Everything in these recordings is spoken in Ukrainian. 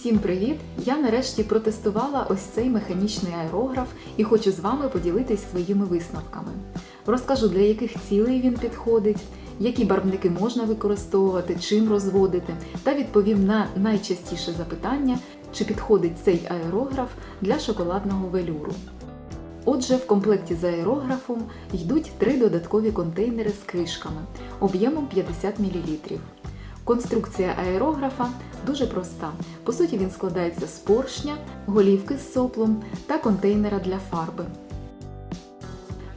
Всім привіт! Я нарешті протестувала ось цей механічний аерограф і хочу з вами поділитись своїми висновками. Розкажу, для яких цілей він підходить, які барвники можна використовувати, чим розводити, та відповім на найчастіше запитання, чи підходить цей аерограф для шоколадного велюру. Отже, в комплекті з аерографом йдуть три додаткові контейнери з кришками об'ємом 50 мл. Конструкція аерографа дуже проста. По суті, він складається з поршня, голівки з соплом та контейнера для фарби.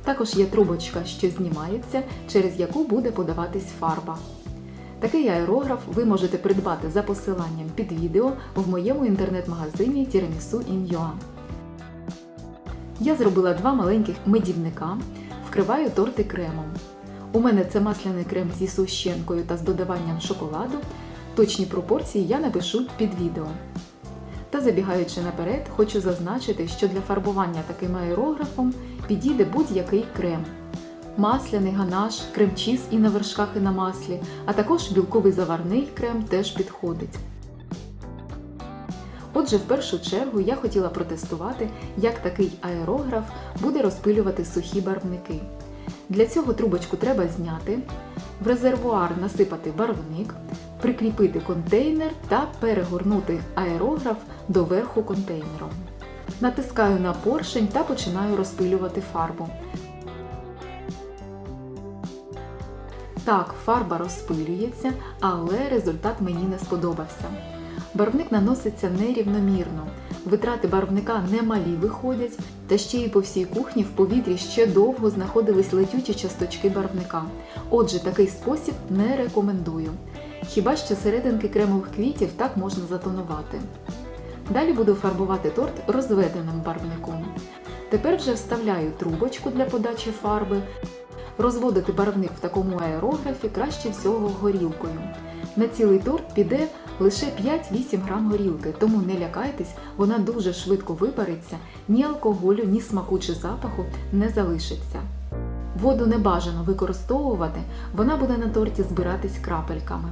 Також є трубочка, що знімається, через яку буде подаватись фарба. Такий аерограф ви можете придбати за посиланням під відео в моєму інтернет-магазині Tiramisu in Я зробила два маленьких медівника, вкриваю торти кремом. У мене це масляний крем зі сущенкою та з додаванням шоколаду. Точні пропорції я напишу під відео. Та забігаючи наперед, хочу зазначити, що для фарбування таким аерографом підійде будь-який крем. Масляний ганаш, крем-чіз і на вершках і на маслі, а також білковий заварний крем теж підходить. Отже, в першу чергу я хотіла протестувати, як такий аерограф буде розпилювати сухі барвники. Для цього трубочку треба зняти, в резервуар насипати барвник, прикріпити контейнер та перегорнути аерограф до верху контейнером. Натискаю на поршень та починаю розпилювати фарбу. Так, фарба розпилюється, але результат мені не сподобався. Барвник наноситься нерівномірно, витрати барвника немалі виходять, та ще й по всій кухні в повітрі ще довго знаходились летючі часточки барвника. Отже, такий спосіб не рекомендую. Хіба що серединки кремових квітів так можна затонувати. Далі буду фарбувати торт розведеним барвником. Тепер вже вставляю трубочку для подачі фарби. Розводити барвник в такому аерографі краще всього горілкою. На цілий торт піде лише 5-8 грам горілки, тому не лякайтесь, вона дуже швидко випариться, ні алкоголю, ні смаку чи запаху не залишиться. Воду не бажано використовувати, вона буде на торті збиратись крапельками.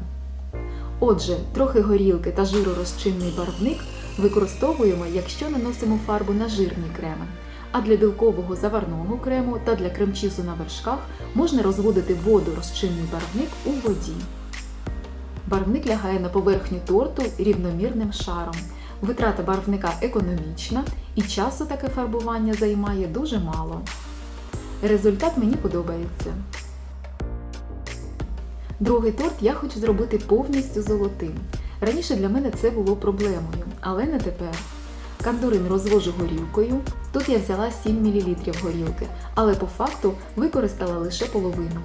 Отже, трохи горілки та жиророзчинний барвник використовуємо, якщо наносимо фарбу на жирні креми. А для білкового заварного крему та для кремчізу на вершках можна розводити воду розчинний барвник у воді. Барвник лягає на поверхню торту рівномірним шаром. Витрата барвника економічна і часу таке фарбування займає дуже мало. Результат мені подобається. Другий торт я хочу зробити повністю золотим. Раніше для мене це було проблемою, але не тепер. Кандурин розвожу горілкою. Тут я взяла 7 мл горілки, але по факту використала лише половину.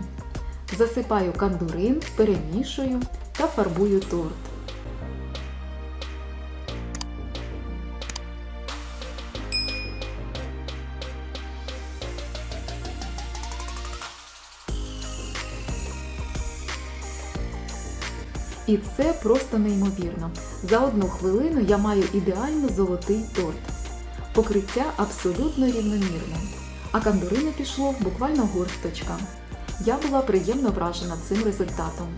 Засипаю кандурин, перемішую та фарбую торт. І це просто неймовірно. За одну хвилину я маю ідеально золотий торт. Покриття абсолютно рівномірне, а кандурини пішло буквально горсточка. Я була приємно вражена цим результатом.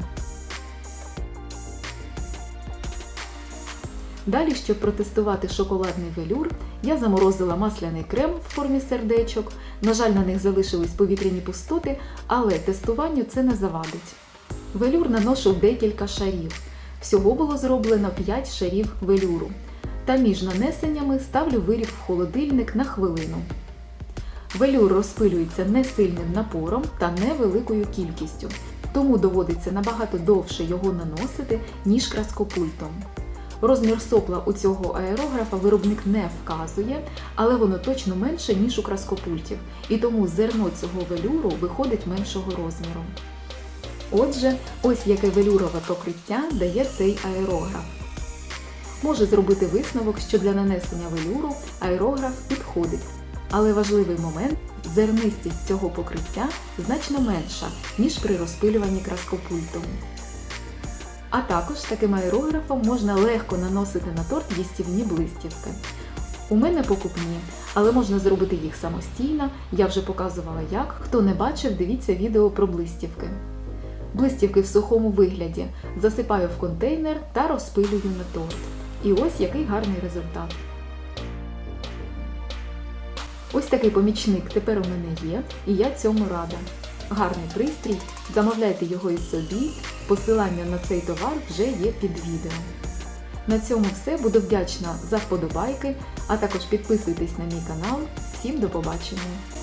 Далі, щоб протестувати шоколадний велюр, я заморозила масляний крем в формі сердечок. На жаль, на них залишились повітряні пустоти, але тестуванню це не завадить. Велюр наношу декілька шарів. Всього було зроблено 5 шарів велюру. Та між нанесеннями ставлю виріб в холодильник на хвилину. Велюр розпилюється не сильним напором та невеликою кількістю, тому доводиться набагато довше його наносити, ніж краскопультом. Розмір сопла у цього аерографа виробник не вказує, але воно точно менше, ніж у краскопультів, і тому зерно цього велюру виходить меншого розміру. Отже, ось яке велюрове покриття дає цей аерограф. Може зробити висновок, що для нанесення велюру аерограф підходить, але важливий момент зернистість цього покриття значно менша, ніж при розпилюванні краскопультом. А також таким аерографом можна легко наносити на торт їстівні блистівки. У мене покупні, але можна зробити їх самостійно, я вже показувала як. Хто не бачив, дивіться відео про блистівки. Блистівки в сухому вигляді засипаю в контейнер та розпилюю на торт. І ось який гарний результат. Ось такий помічник тепер у мене є, і я цьому рада. Гарний пристрій, замовляйте його і собі, посилання на цей товар вже є під відео. На цьому все. Буду вдячна за вподобайки, а також підписуйтесь на мій канал. Всім до побачення!